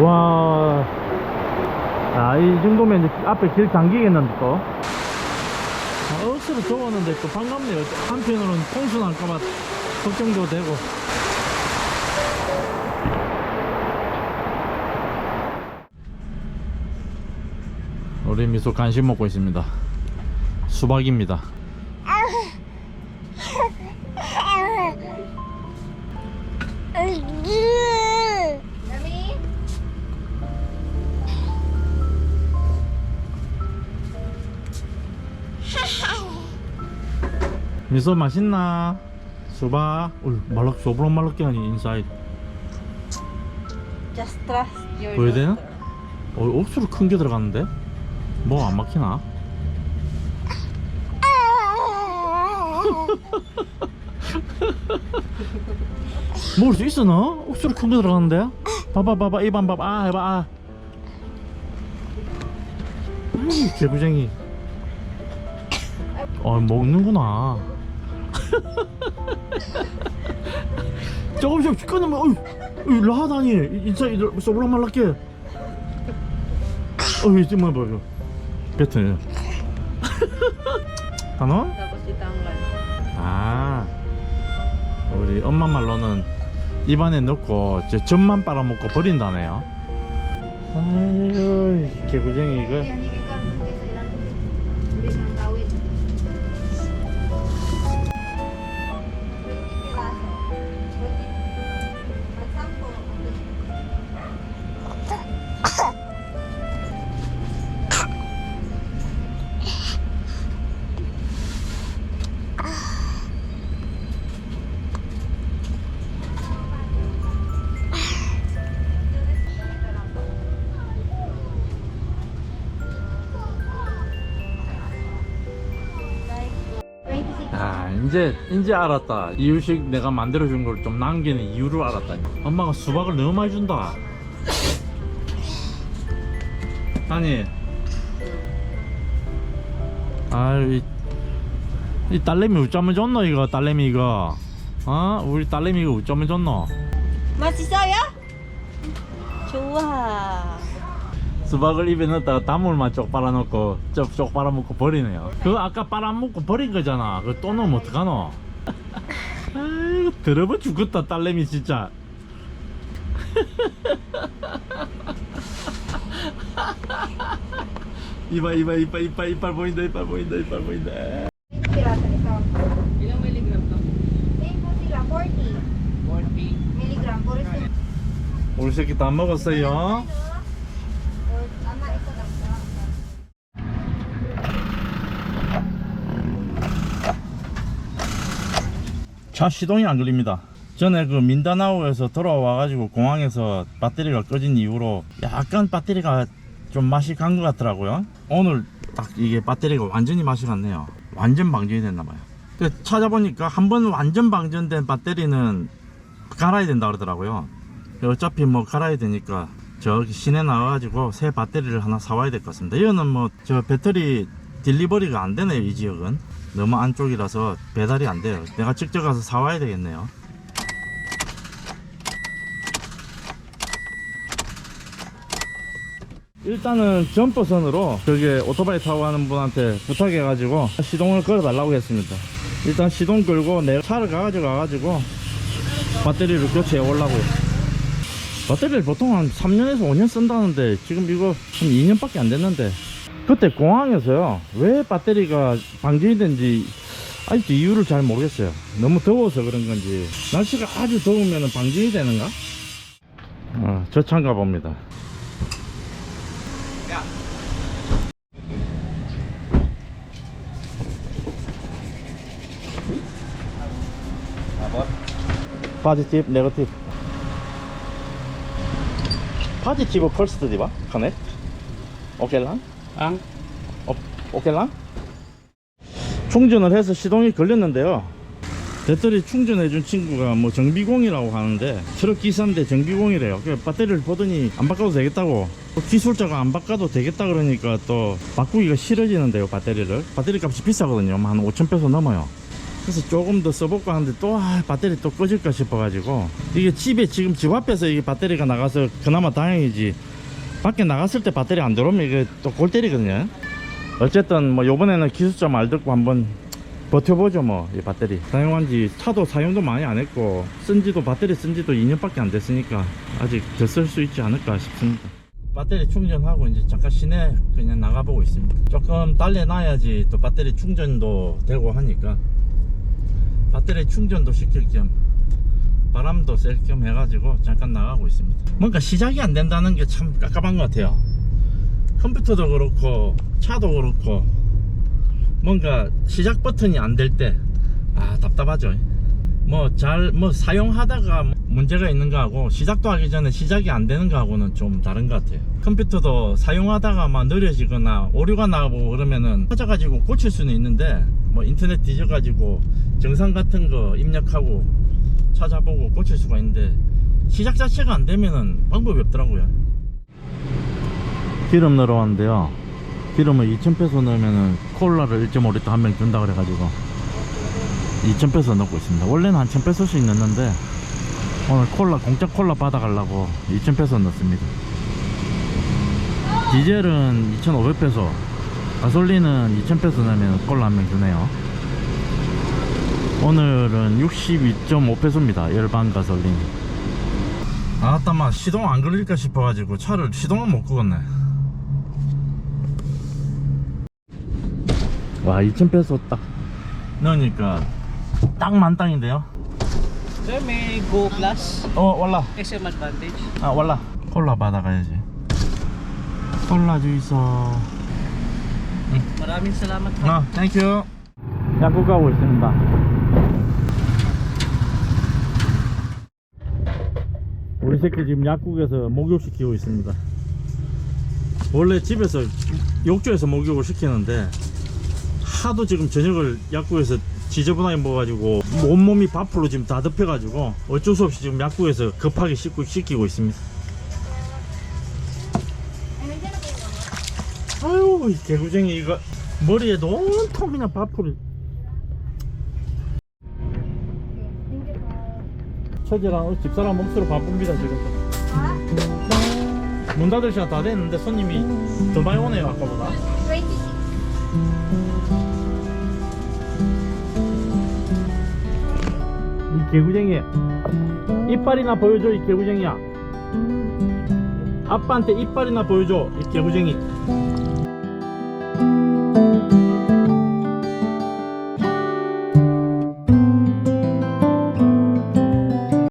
와. 아, 이 정도면 이제 앞에 길 잠기겠는데 또. 아, 억수로 더웠는데 또 반갑네요. 한편으로는 통수 날까봐 걱정도 되고. 우리 미소 간식 먹고 있습니다. 수박입니다. 미소 맛있나? 수박. 어, 말락 소브랑 말락게 아니 인사이드. Just trust your 보여야 되나? 어, 억수로 큰 게 들어갔는데? 뭐 안 막히나? 먹을 수 있어 너? 억수로 큰 게 들어갔는데? 봐봐 봐봐 입안 봐봐 아 해봐 아 아이 개구쟁이 어 먹는구나 조금씩 꺼내면 어이 어이 라하다니. 인사 쏘블랑 말랐게. 어이 이제 뭐 봐요? Tapos itanggal. 아 우리 엄마 말로는 입안에 넣고 저 젖만 빨아먹고 버린다네요. 아이고 개구쟁이 이거 이제 이제 알았다. 이유식 내가 만들어준 걸 좀 남기는 이유를 알았다. 엄마가 수박을 너무 많이 준다. 아니. 아이 이 딸내미 어쩌면 좋노 이거 딸내미 이거 어? 우리 딸내미 이거 어쩌면 좋노? Masisaya? 좋아. 수박을 입에 넣었다가 단물만 쪽 빨아놓고 쪽쪽 빨아먹고 버리네요 그거 아까 빨아먹고 버린 거잖아 그거 또 넣으면 어떡하노 아이고 더러워 죽겠다 딸내미 진짜 이봐 이봐 이봐 이봐 이빨 보인다 이빨 보인다 이빨 보인다 Piraso nito. Ilang milligram to? Same po sila, 40 40. milligram. Puro sila. 우리 새끼 다 먹었어요 차 시동이 안 걸립니다. 전에 그 민다나오에서 돌아와 가지고 공항에서 배터리가 꺼진 이후로 약간 배터리가 좀 맛이 간 것 같더라고요. 오늘 딱 이게 배터리가 완전히 맛이 갔네요. 완전 방전이 됐나봐요. 찾아보니까 한 번 완전 방전된 배터리는 갈아야 된다 그러더라고요. 어차피 뭐 갈아야 되니까 저기 시내 나와가지고 새 배터리를 하나 사와야 될 것 같습니다. 이거는 뭐 저 배터리 딜리버리가 안 되네요 이 지역은 너무 안쪽이라서 배달이 안 돼요. 내가 직접 가서 사와야 되겠네요. 일단은 점퍼선으로 저기 오토바이 타고 가는 분한테 부탁해 가지고 시동을 걸어 달라고 했습니다. 일단 시동 걸고 내 차를 가가지고 가가지고 배터리를 교체해 오려고요. 배터리를 보통 한 3년에서 5년 쓴다는데 지금 이거 한 2년밖에 안 됐는데 그때 공항에서요 왜 배터리가 방전이 된지 아직도 이유를 잘 모르겠어요 너무 더워서 그런 건지 날씨가 아주 더우면 방전이 되는가? 어, 봅니다. Positive first, di ba? Connect? Okay lang? Ang? 어, 오케이 랑? 충전을 해서 시동이 걸렸는데요. 배터리 충전해준 친구가 뭐 정비공이라고 하는데 트럭 기사인데 정비공이래요. 그 배터리를 보더니 안 바꿔도 되겠다고. 또 기술자가 안 바꿔도 되겠다 그러니까 또 바꾸기가 싫어지는데요 배터리를. 배터리 값이 비싸거든요. 한 5천 페소 넘어요. 그래서 조금 더 써볼까 하는데 또 아, 배터리 또 꺼질까 싶어가지고 이게 집에 지금 집 앞에서 이게 배터리가 나가서 그나마 다행이지 밖에 나갔을 때 배터리 안 들어오면 이게 또 골 때리거든요. 어쨌든 뭐 요번에는 기술자 말 듣고 한번 버텨보죠 뭐 이 배터리. 사용한지 차도 사용도 많이 안 했고 쓴지도 배터리 쓴지도 2년밖에 안 됐으니까 아직 더 쓸 수 있지 않을까 싶습니다. 배터리 충전하고 이제 잠깐 시내 그냥 나가보고 있습니다. 조금 달래놔야지 또 배터리 충전도 되고 하니까 배터리 충전도 시킬 겸 바람도 쐴 겸 해가지고 잠깐 나가고 있습니다. 뭔가 시작이 안 된다는 게 참 깝깝한 것 같아요. 컴퓨터도 그렇고 차도 그렇고 뭔가 시작 버튼이 안 될 때 아 답답하죠. 뭐 잘뭐 사용하다가 문제가 있는 거하고 시작도 하기 전에 시작이 안 되는 거하고는 좀 다른 것 같아요. 컴퓨터도 사용하다가 막 느려지거나 오류가 나고 그러면은 찾아가지고 고칠 수는 있는데 뭐 인터넷 뒤져가지고 정상 같은 거 입력하고 찾아보고 고칠 수가 있는데 시작 자체가 안 되면은 방법이 없더라고요. 기름 넣으러 왔는데요. 기름을 2,000페소 넣으면은 콜라를 1.5리터 한 병 준다 그래가지고 2,000페소 넣고 있습니다. 원래는 한 1,000페소씩 넣는데 오늘 콜라 공짜 콜라 받아가려고 2,000페소 넣습니다. 디젤은 2,500페소 가솔린은 2,000페소 넣으면 콜라 한 병 주네요 오늘은 62.5페소입니다. 열반 가솔린. 아따 마. 시동 안 걸릴까 싶어가지고 차를 시동을 못 끄겠네. 와 2,000페소 딱. 넣으니까 딱 만땅인데요? Sir, may Go Plus. 어 월라. SM Advantage. 아 월라. 콜라 받아가야지. 콜라 주이소. Maraming salamat po. 아 땡큐 약국 가고 있습니다 우리 새끼 지금 약국에서 목욕시키고 있습니다 원래 집에서 욕조에서 목욕을 시키는데 하도 지금 저녁을 약국에서 지저분하게 먹어가지고 온몸이 밥풀로 지금 다 덮여가지고 어쩔 수 없이 지금 약국에서 급하게 씻고, 씻기고 있습니다? 아유 이 개구쟁이 이거 머리에도 온통 그냥 밥풀이 처제랑 집사람 몫으로 바쁩니다 지금? 문 닫을 시간 다 됐는데 손님이 더 많이 오네요 아까보다 26. 이 개구쟁이 이빨이나 보여줘 이 개구쟁이야 아빠한테 이빨이나 보여줘 이 개구쟁이